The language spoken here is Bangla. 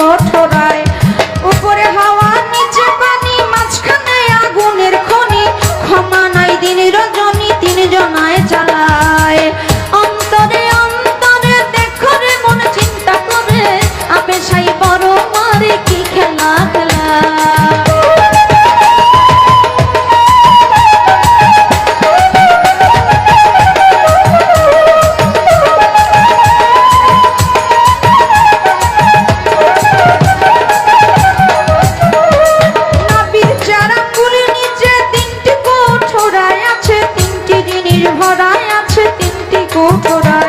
তিনটি ভরায় আছে তিনটি কোঠরায়